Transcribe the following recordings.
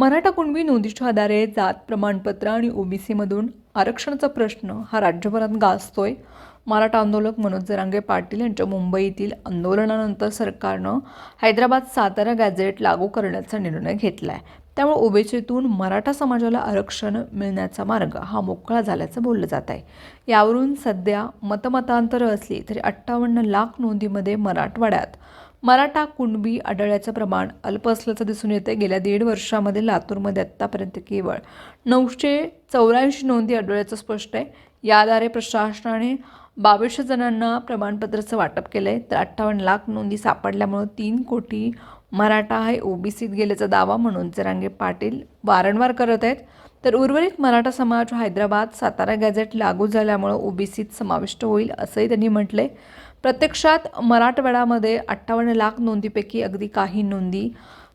मराठा कुणबी नोंदीच्या आधारे जात प्रमाणपत्र आणि ओबीसीमधून आरक्षणाचा प्रश्न हा राज्यभरात गाजतोय. मराठा आंदोलक मनोज जरांगे पाटील यांच्या मुंबईतील आंदोलनानंतर सरकारनं हैदराबाद सातारा गॅझेट लागू करण्याचा निर्णय घेतला आहे त्यामुळे ओबीसीतून मराठा समाजाला आरक्षण मिळण्याचा मार्ग हा मोकळा झाल्याचं बोललं जात आहे यावरून सध्या मतमतांतरं असली तरी अठ्ठावन्न लाख नोंदीमध्ये मराठवाड्यात मराठा कुणबी आढळल्याचं प्रमाण अल्प असल्याचं दिसून येते गेल्या दीड वर्षामध्ये लातूरमध्ये आत्तापर्यंत केवळ नऊशे चौऱ्याऐंशी नोंदी आढळल्याचं स्पष्ट आहे. या आधारे प्रशासनाने बावीसशे जणांना प्रमाणपत्राचं वाटप केलं आहे तर अठ्ठावन्न लाख नोंदी सापडल्यामुळं तीन कोटी मराठा हे ओबीसीत गेल्याचा दावा म्हणून जरांगे पाटील वारंवार करत आहेत. तर उर्वरित मराठा समाज हैदराबाद सातारा गॅझेट लागू झाल्यामुळं ओबीसीत समाविष्ट होईल असंही त्यांनी म्हटलं आहे प्रत्यक्षात मराठवाड्यामध्ये अठ्ठावन्न लाख नोंदीपैकी अगदी काही नोंदी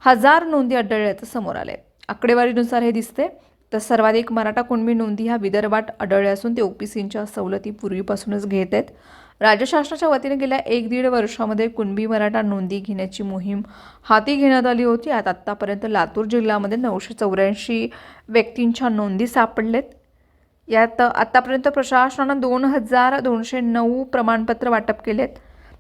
हजार नोंदी आढळल्याचं समोर आले आकडेवारीनुसार हे दिसते तर सर्वाधिक मराठा कुणबी नोंदी ह्या विदर्भात आढळल्या असून ते ओपीसींच्या सवलती पूर्वीपासूनच घेत आहेत. राज्य शासनाच्या वतीने गेल्या एक दीड वर्षामध्ये कुणबी मराठा नोंदी घेण्याची मोहीम हाती घेण्यात आली होती. आता आत्तापर्यंत लातूर जिल्ह्यामध्ये नऊशे चौऱ्याऐंशी व्यक्तींच्या नोंदी सापडलेत यात आत्तापर्यंत प्रशासनानं दोन हजार दोनशे नऊ प्रमाणपत्र वाटप केले आहेत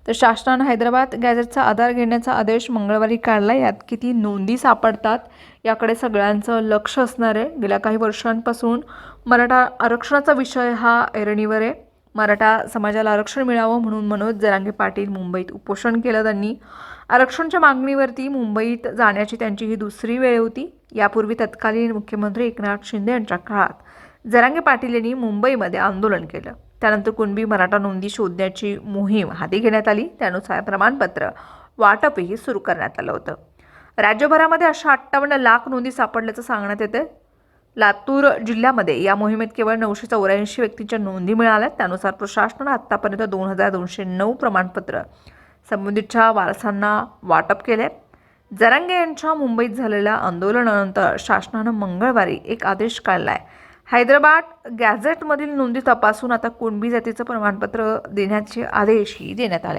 तर शासनानं हैदराबाद गॅझेटचा आधार घेण्याचा आदेश मंगळवारी काढला. यात किती नोंदी सापडतात याकडे सगळ्यांचं लक्ष असणार आहे. गेल्या काही वर्षांपासून मराठा आरक्षणाचा विषय हा ऐरणीवर आहे. मराठा समाजाला आरक्षण मिळावं म्हणून मनोज जरांगे पाटील मुंबईत उपोषण केलं. त्यांनी आरक्षणच्या मागणीवरती मुंबईत जाण्याची त्यांची ही दुसरी वेळ होती. यापूर्वी तत्कालीन मुख्यमंत्री एकनाथ शिंदे यांच्या काळात. जरांगे पाटील यांनी मुंबईमध्ये आंदोलन केलं. त्यानंतर कुणबी मराठा नोंदी शोधण्याची मोहीम हाती घेण्यात आली. त्यानुसार प्रमाणपत्र वाटपही सुरू करण्यात आलं होतं. राज्यभरामध्ये अशा अठ्ठावन्न लाख नोंदी सापडल्याचं सांगण्यात येते लातूर जिल्ह्यामध्ये या मोहिमेत केवळ नऊशे चौऱ्याऐंशी व्यक्तींच्या नोंदी मिळाल्या. त्यानुसार प्रशासनानं आत्तापर्यंत दोन हजार दोनशे नऊ प्रमाणपत्र संबंधितच्या वारसांना वाटप केले जरांगे यांच्या मुंबईत झालेल्या आंदोलनानंतर शासनानं मंगळवारी एक आदेश काढला आहे हैदराबाद गॅझेटमधील नोंदी तपासून आता कुणबी जातीचं प्रमाणपत्र देण्याचे आदेशही देण्यात आले.